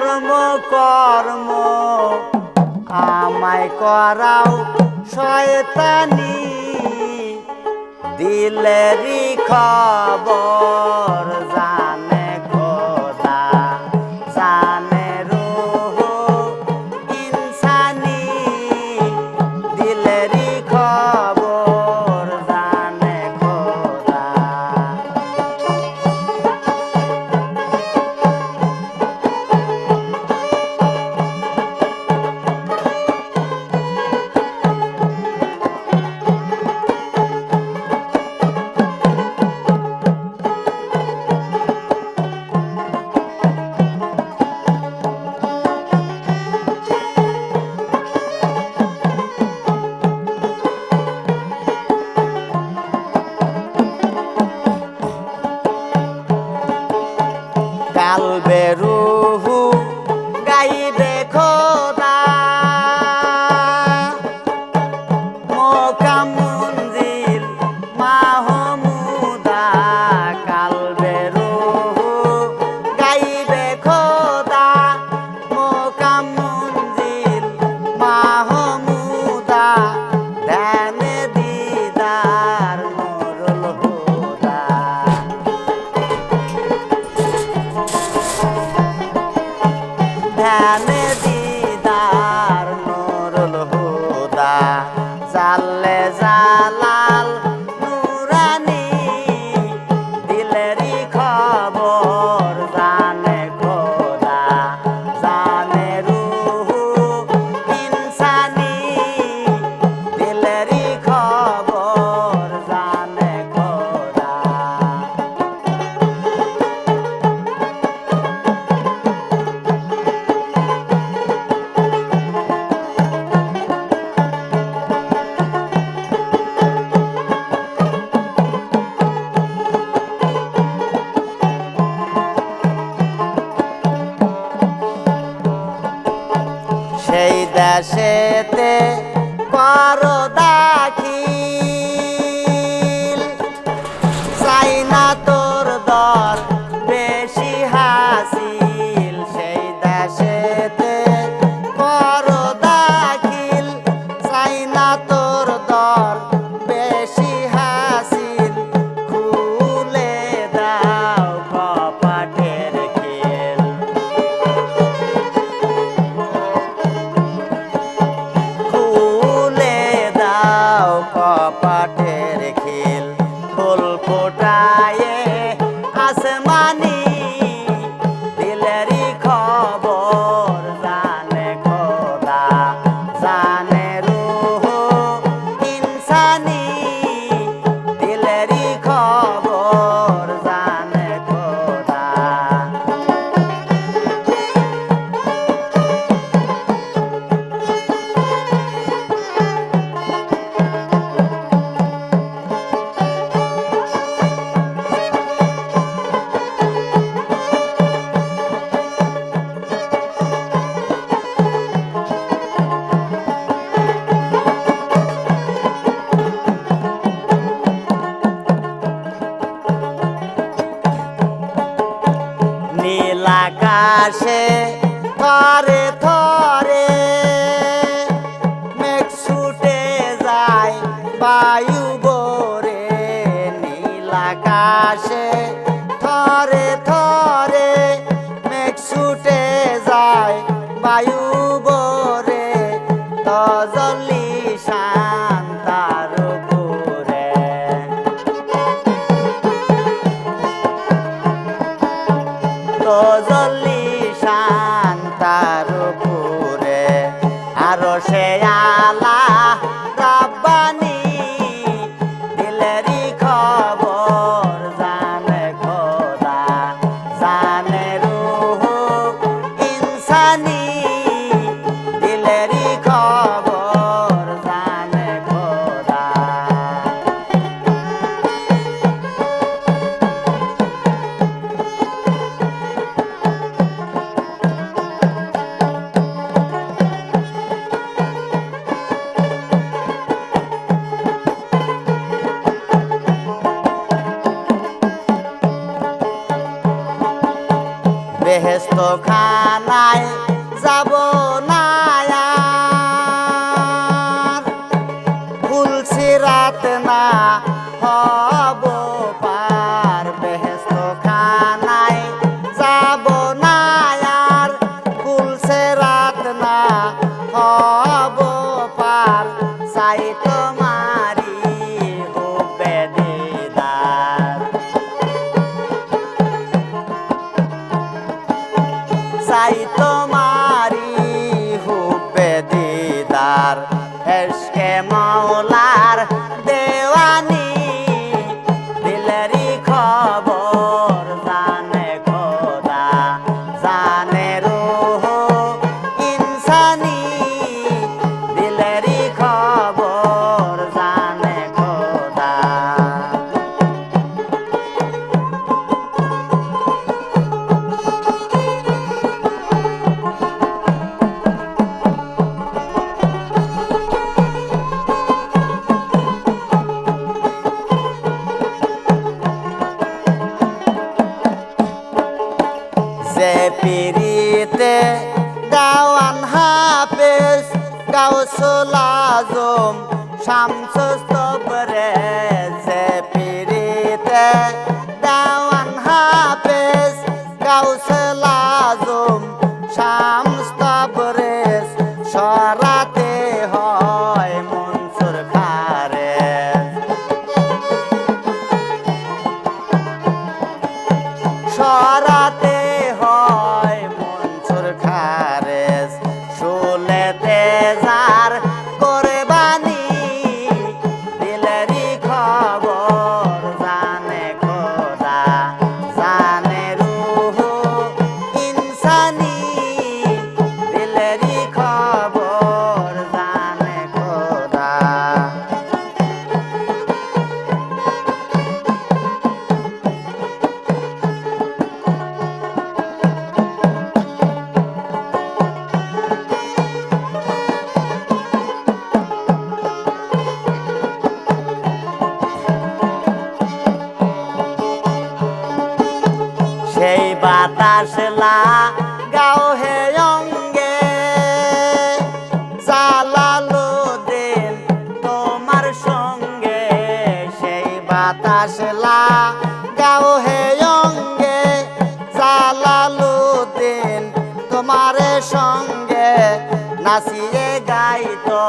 কর্ম কর্ম। আমায় করাও শয়তানি। দিলেরি খবর যা বিলাসেতে করো guy. আসে থরে থরে মেঘ ছুটে যায় বায়ু বরে নীলাকাশে থরে থরে মেঘ ছুটে যায় বায়ু বরে তজল look চাই তোমার শামসস্তবরে আসলা, গাও হে অঙ্গে। জালালো দিন তোমার সঙ্গে, সেই বাতাসলা, গাও হে অঙ্গে। জালালো দিন তোমার সঙ্গে, নাচিয়ে গাইতো